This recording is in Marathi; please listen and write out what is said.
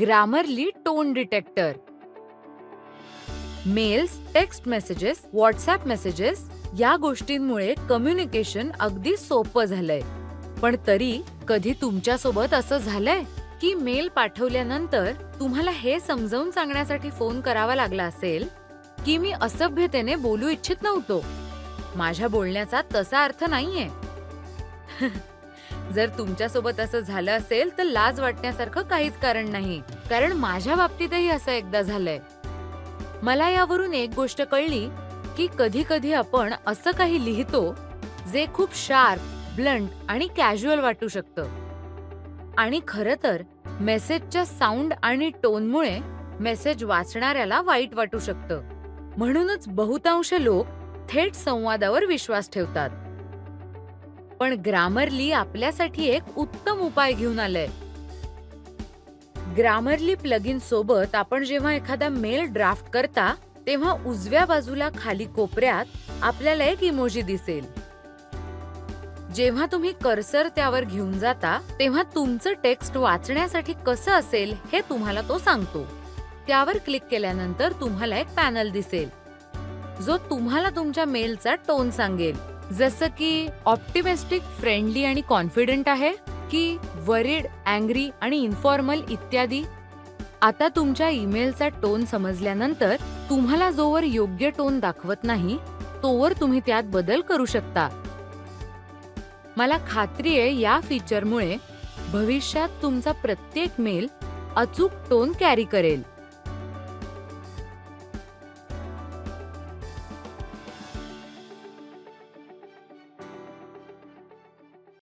Grammarly tone detector. Mails text messages WhatsApp messages या गोष्टींमुळे कम्युनिकेशन अगदी सोपं झालंय. पण तरी कधी तुमच्यासोबत असं झालंय की मेल पाठवल्यानंतर तुम्हाला हे समजावून सांगण्यासाठी फोन करावा लागला असेल की मी असभ्यतेने बोलू इच्छित नव्हतो? माझ्या बोलण्याचा तसा अर्थ नाहीये. जर तुमच्यासोबत असं झालं असेल तर लाज वाटण्यासारखं काहीच कारण नाही. कारण माझ्या बाबतीतही असं एकदा झालंय. मला यावरून एक गोष्ट कळली की कधी कधी आपण असं काही लिहितो जे खूप शार्प ब्लंट आणि कॅज्युअल वाटू शकतं. आणि खरं तर मेसेजच्या साऊंड आणि टोनमुळे मेसेज वाचणाऱ्याला वाईट वाटू शकतं. म्हणूनच बहुतांश लोक थेट संवादावर विश्वास ठेवतात. पण ग्रामरली आपल्यासाठी एक उत्तम उपाय घेऊन आलंय. ग्रामरली प्लगिन सोबत आपण जेव्हा एखादा मेल ड्राफ्ट करता तेव्हा उजव्या बाजूला खाली कोपऱ्यात आपल्याला एक इमोजी दिसेल. जेव्हा तुम्ही कर्सर त्यावर घेऊन जाता तेव्हा तुमचं टेक्स्ट वाचण्यासाठी कसं असेल हे तुम्हाला तो सांगतो. त्यावर क्लिक केल्यानंतर तुम्हाला एक पॅनल दिसेल. जो तुम्हाला तुमच्या मेलचा टोन सांगेल. जसं की ऑप्टिमिस्टिक फ्रेंडली आणि कॉन्फिडंट आहे की वरिड अँग्री आणि इन्फॉर्मल इत्यादी. आता तुमच्या ईमेलचा टोन समजल्यानंतर तुम्हाला जोवर योग्य टोन दाखवत नाही तोवर तुम्ही त्यात बदल करू शकता. मला खात्री आहे या फीचरमुळे भविष्यात तुमचा प्रत्येक मेल अचूक टोन कॅरी करेल.